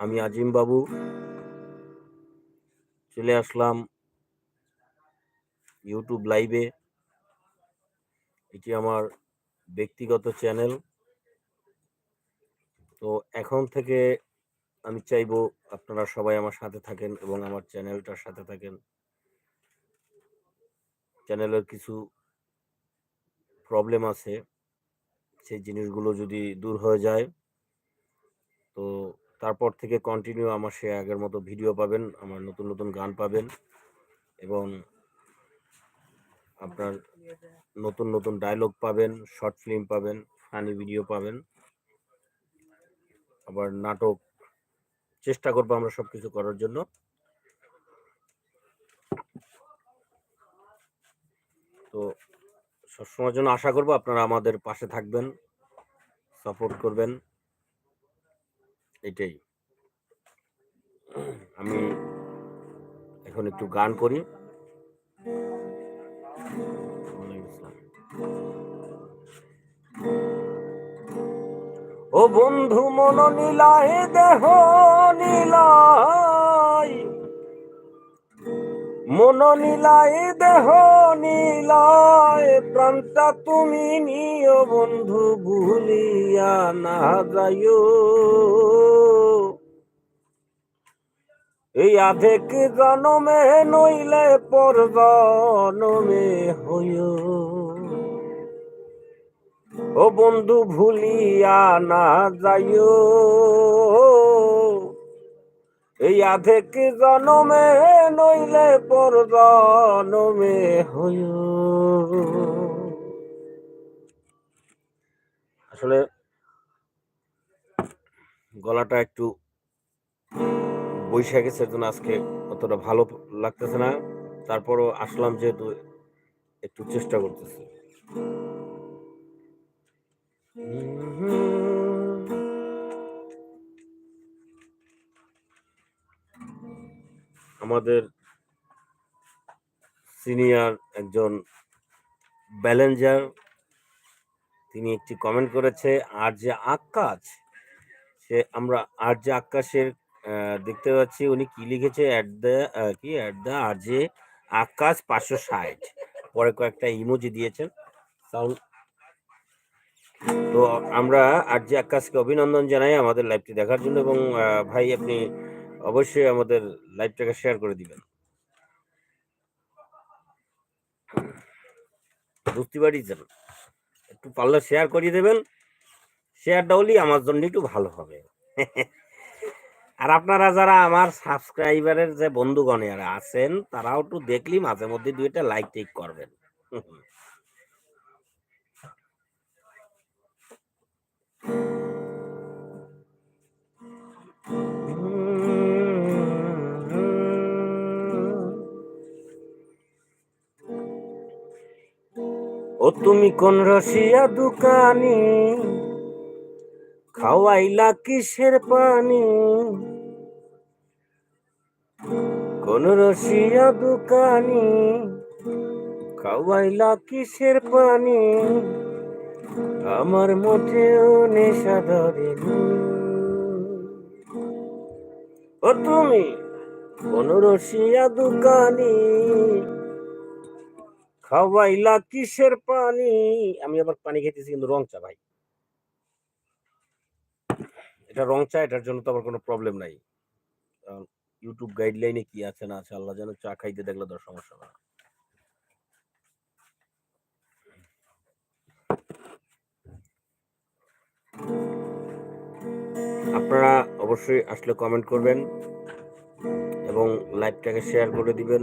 আমি আজিম বাবু চলে আসলাম ইউটিউব লাইভে এটি আমার ব্যক্তিগত চ্যানেল তো এখন থেকে আমি চাইব আপনারা সবাই আমার সাথে থাকেন এবং আমার চ্যানেলটার সাথে থাকেন। চ্যানেলের কিছু প্রবলেম আছে। সেই জিনিসগুলো যদি দূর হয়ে যায়, তো তারপর থেকে কন্টিনিউ আমার সে আগের মতো ভিডিও পাবেন, আমার নতুন নতুন গান পাবেন এবং আপনার নতুন নতুন ডায়লগ পাবেন শর্ট ফিল্ম পাবেন ফানি ভিডিও পাবেন। আবার নাটক, চেষ্টা করব আমরা সবকিছু করার জন্য। তো সবসময়ের জন্য আশা করব আপনারা আমাদের পাশে থাকবেন সাপোর্ট করবেন। এটাই আমি এখন একটু গান করি। ও বন্ধু মন নীলায় দেহ নীলায় মন নীলায় দেহ নীলায় প্রাণটা তুমি নিও বন্ধু, ভুলিয়া না যাইও। এই আধেক জনমে নইলে পর জনমে হইও। ও বন্ধু, ভুলিয়া না যাইও। এই আধেক জনমে নইলে পর জনমে হইও। আসলে গলাটা একটু বৈশাখ গেছে জন্য আজকে অতটা ভালো লাগতেছে না। তারপরও আসলাম যেহেতু একটু চেষ্টা করতেছি। আমাদের সিনিয়র একজন ব্যালেঞ্জার তিনি একটি কমেন্ট করেছে আর যে আকাশ সে, আমরা আর যে আকাশের দেখতে পাচ্ছি, উনি কি লিখেছে? অ্যাট দ্য কি? অ্যাট দ্য আর যে আকাশ পাঁচশো ষাট। পরে কয়েকটা ইমোজি দিয়েছেন। সাউন্ড তো আমরা আর যে আকাশকে অভিনন্দন জানাই আমাদের লাইভটি দেখার জন্য এবং ভাই আপনি অবশ্যই আমাদের লাইভটাকে শেয়ার করে দিবেন। বুঝতে পারিছেন? একটু পারলে শেয়ার করিয়ে দেবেন। শেয়ারটা হলেই আমার জন্য একটু ভালো হবে। আর আপনারা যারা আমার সাবস্ক্রাইবারের যে বন্ধুগণ আছেন, তারাও একটু দেখলি মাঝে মধ্যে দুইটা লাইক টেক করবেন। ও তুমি কোন রসিয়া দোকানি? খাওয়াইলা কিসের পানি? কোন রসিয়া দোকানি? খাওয়াইলা কিসের পানি? আমার মোটেও নেশা ধরেনি ও তুমি কোন রসিয়া দোকানি? খাওয়াইলা কিসের পানি? আমি আবার পানি খেতেছি কিন্তু রং চা, ভাই। এটা রং চা, এটার জন্য তো আবার কোনো প্রবলেম নাই। ইউটিউব গাইডলাইনে কি আছে, না আছে, আল্লাহ যেন চা খাইতে দেখলে তো সমস্যা না। আপনারা অবশ্যই আসলে কমেন্ট করবেন এবং লাইভটাকে শেয়ার করে দিবেন।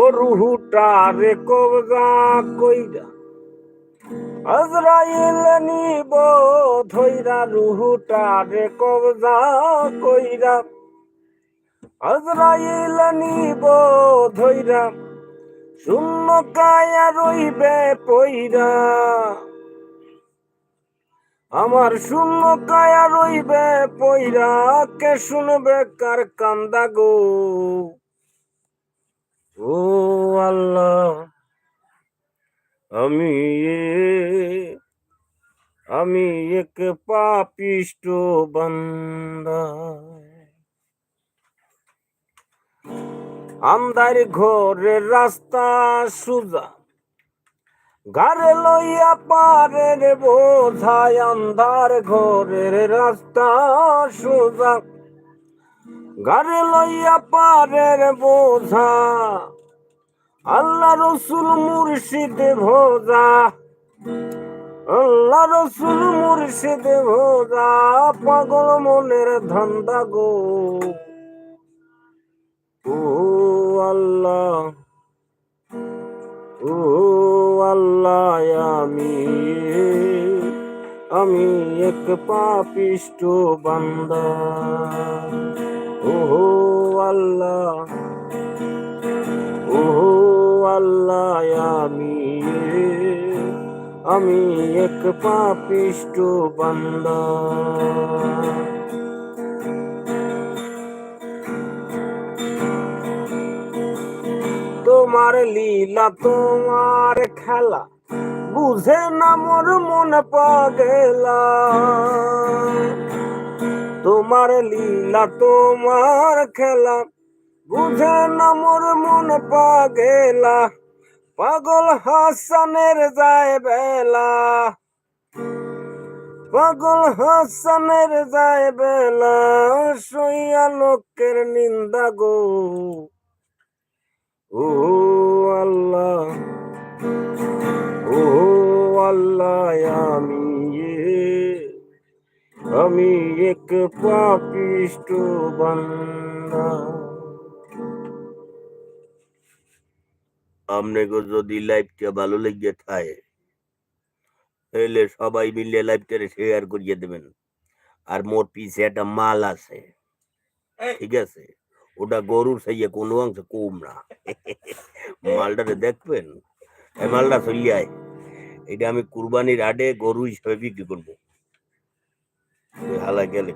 ও রুহুটা রে কবজা কইরা। আজরাইল নিব ধইরা রুহুটা রে কবজা কইরা। আজরাইল নিব ধইরা, শূন্য কায়া রইবে পইরা। আমার শূন্য কায়া রইবে পইরা, কে শুনবে কার কান্দা গো? ও আল্লাহ, আমি আমি এক পাপিষ্ট বান্দা। আন্দার ঘরের রাস্তা সুজা, গারে লইয়া পারের বোঝায় আন্ধার ঘরের রাস্তা সুজা। গারে লইয়া পারের বোঝা। আল্লাহ রসুল মুর্শিদ ভোজা। আল্লাহ রসুল মুর্শিদ ভোজা, পাগল মনের ধান্দা গো। ও আল্লাহ ও আল্লাহ, আমি আমি এক পাপিষ্ট বান্দা। ও আল্লাহ ও আল্লাহ, আমি আমি এক পাপিষ্ট বান্দা। তোমার লীলা তোমার খেলা, বুঝে না মোর মন পাগেলা। তোমার লীলা, তোমার খেলা। বুঝে না মোর মন পাগেলা। পাগল হাসানের যায় বেলা। পাগল হাসানের যায় বেলা সইয়া লোকের নিন্দা গো। ও আল্লাহ ও আল্লাহ আমি আমি এক পাপিষ্ট আপনাকে যদি লাইভটা ভালো লেগে থাকে, তাহলে সবাই মিলে লাইভটা শেয়ার করিয়ে দেবেন। আর মোর পিছে একটা মাল আছে, ঠিক আছে? ওটা গরুর সাইয়ে কোনো অংশ কম না। মালটারে দেখবেন? মালটা চলিয়ায় এটা আমি কুরবানির আডে গরু হিসেবে বিক্রি করব। হালা গেলে।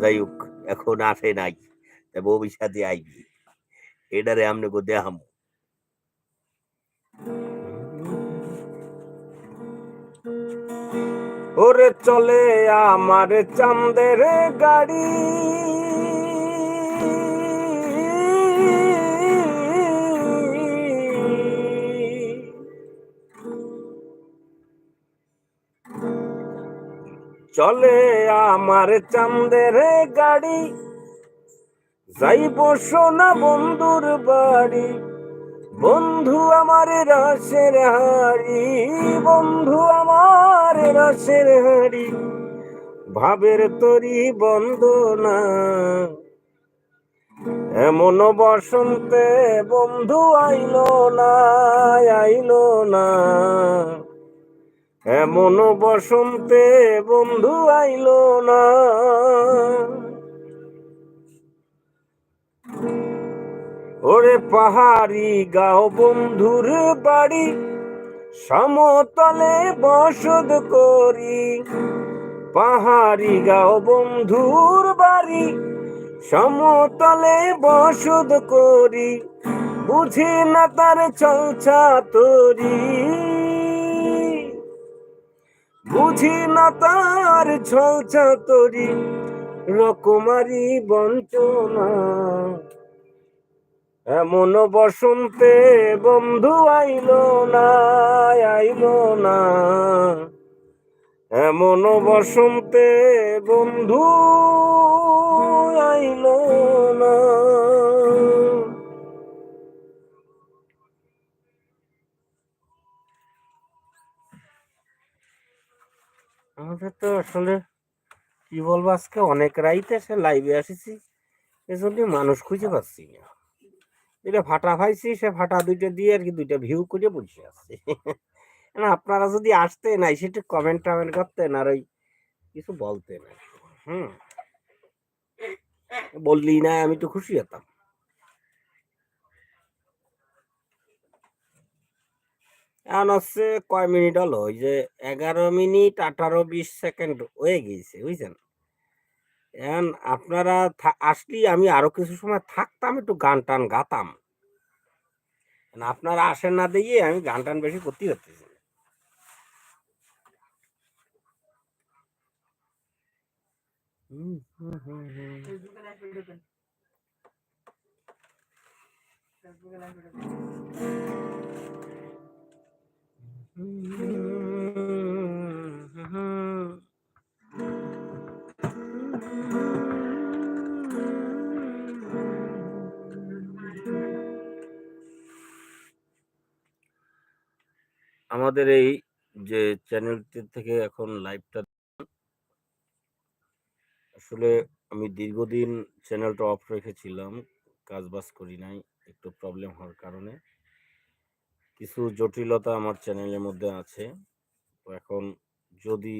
যাই হোক, এখন আসে নাই, তা ভবিষ্যতে আইবি। এটারে আমনে গো দেখাম। ওরে চলে আমার চান্দের গাড়ি। চলে আমার চাঁদের গাড়ি। যাইব সোনা বন্ধুর বাড়ি। বন্ধু আমার রসের হাড়ি, বন্ধু আমার রসের হাড়ি। ভাবের তরি বন্ধ না এমন বসন্তে বন্ধু আইলো না আইলো না। এমন বসন্তে বন্ধু আইলো না। ওরে পাহাড়ি গাও বন্ধুর বাড়ি, সমতলে বসত করি। পাহাড়ি গাও বন্ধুর বাড়ি, সমতলে বসত করি। বুঝি না তার চলছা তরি। বুঝি না তার ঝলছা তরি, রকমারি বঞ্চনা। এমন বসন্তে বন্ধু আইলো না আইলো না। এমন বসন্তে বন্ধু আইলো না। আমাদের তো আসলে, কি বলব, আজকে অনেক রাইতে সে লাইভে আসিছি। এজন্য মানুষ খুঁজে পাচ্ছি না। এটা ফাটা পাইছি, সে ফাটা দুইটা দিয়ে আর কি দুইটা ভিউ করে বসে আছে। না, আপনারা যদি আসতেন নাই সেটা কমেন্ট টমেন্ট করতেন আর ওই কিছু বলতেন হুম। বললি না, আমি তো খুশি হতাম। এখন হচ্ছে কয় মিনিট হলো? ওই যে এগারো মিনিট আঠারো বিশ সেকেন্ড হয়ে গিয়েছে বুঝছেন? এখন আপনারা থা- আসলেই আমি আরও কিছু সময় থাকতাম একটু গান টান গাতাম। আপনারা আসেন না দিয়ে আমি গান টান বেশি করতে পারতেছি হুম। আমাদের এই যে চ্যানেলটি থেকে এখন লাইভটা আসলে আমি দীর্ঘদিন চ্যানেলটা অফ রেখেছিলাম কাজ বাজ করি নাই, একটু প্রবলেম হওয়ার কারণে। কিছু জটিলতা আমার চ্যানেলের মধ্যে আছে। তো এখন যদি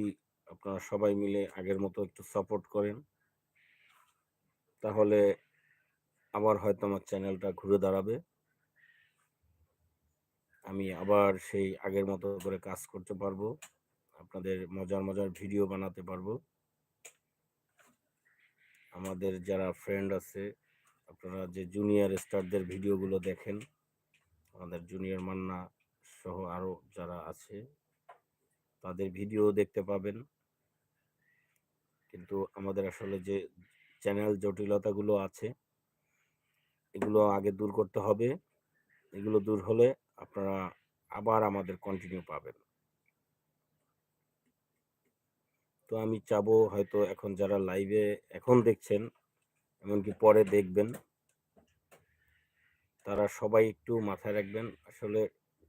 আপনারা সবাই মিলে আগের মতো একটু সাপোর্ট করেন, তাহলে আবার হয়তো আমার চ্যানেলটা ঘুরে দাঁড়াবে। আমি আবার সেই আগের মতো করে কাজ করতে পারব, আপনাদের মজার মজার ভিডিও বানাতে পারব। আমাদের যারা ফ্রেন্ড আছে, আপনারা যে জুনিয়র স্টারদের ভিডিওগুলো দেখেন আমাদের জুনিয়র মান্না সহ আরও যারা আছে, তাদের ভিডিও দেখতে পাবেন। কিন্তু আমাদের আসলে যে চ্যানেল জটিলতাগুলো আছে, এগুলো আগে দূর করতে হবে। এগুলো দূর হলে আপনারা আবার আমাদের কন্টিনিউ পাবেন। তো আমি চাবো হয়তো এখন যারা লাইভে এখন দেখছেন, এমনকি পরে দেখবেন। তারা সবাই একটু মাথায় রাখবেন, আসলে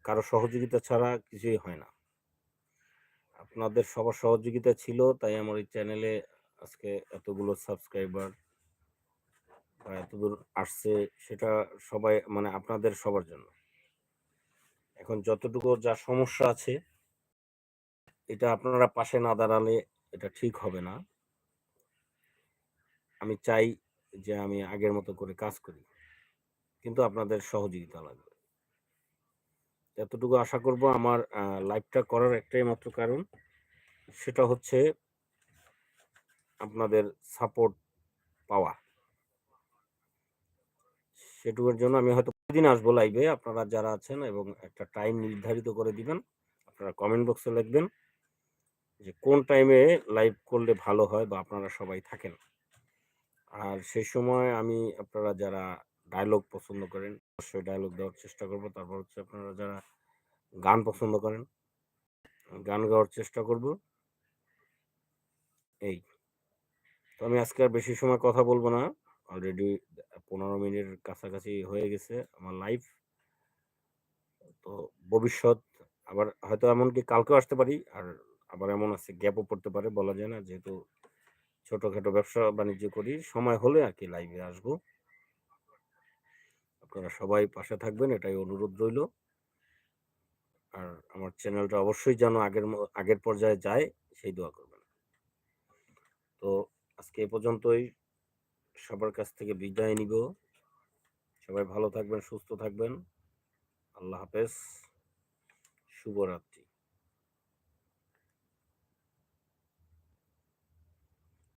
কারও সহযোগিতা ছাড়া কিছুই হয় না। আপনাদের সবার সহযোগিতা ছিল, তাই আমার এই চ্যানেলে আজকে এতগুলো সাবস্ক্রাইবার বা এতদূর আসছে, সেটা সবাই মানে আপনাদের সবার জন্য। এখন যতটুকু যা সমস্যা আছে, এটা আপনারা পাশে না দাঁড়ালে এটা ঠিক হবে না। আমি চাই যে আমি আগের মতো করে কাজ করি। কিন্তু আপনাদের সহযোগিতা লাগবে। এতটুকু আশা করব আমার লাইভটা করার একটাই মাত্র কারণ। সেটা হচ্ছে আপনাদের সাপোর্ট পাওয়া। সেটুকুর জন্য আমি হয়তো প্রতিদিন আসব লাইভে আপনারা যারা আছেন এবং একটা টাইম নির্ধারিত করে দিবেন, আপনারা কমেন্ট বক্সে লিখবেন যে কোন টাইমে লাইভ করলে ভালো হয় বা আপনারা সবাই থাকেন। আর সেই সময় আমি আপনারা যারা ডায়লগ পছন্দ করেন, অবশ্যই ডায়লগ দেওয়ার চেষ্টা করব। তারপর হচ্ছে আপনারা যারা গান পছন্দ করেন, গান গাওয়ার চেষ্টা করব। এই। তো আমি আজকে আর বেশি সময় কথা বলব না। অলরেডি পনেরো মিনিটের কাছাকাছি হয়ে গেছে আমার লাইফ তো ভবিষ্যৎ, আবার হয়তো এমনকি কালকেও আসতে পারি, আর আবার এমন আছে গ্যাপও পড়তে পারে, বলা যায় না। যেহেতু ছোটখাটো ব্যবসা বাণিজ্য করি, সময় হলে আর কি লাইভে আসব। আপনারা সবাই পাশে থাকবেন, এটাই অনুরোধ রইল। আর আমার চ্যানেলটা অবশ্যই যেন আগের আগের পর্যায়ে যায়, সেই দোয়া করবেন। তো আজকে এ পর্যন্তই। সবার কাছ থেকে বিদায় নিব। সবাই ভালো থাকবেন, সুস্থ থাকবেন। আল্লাহ হাফেজ। শুভরাত্রি।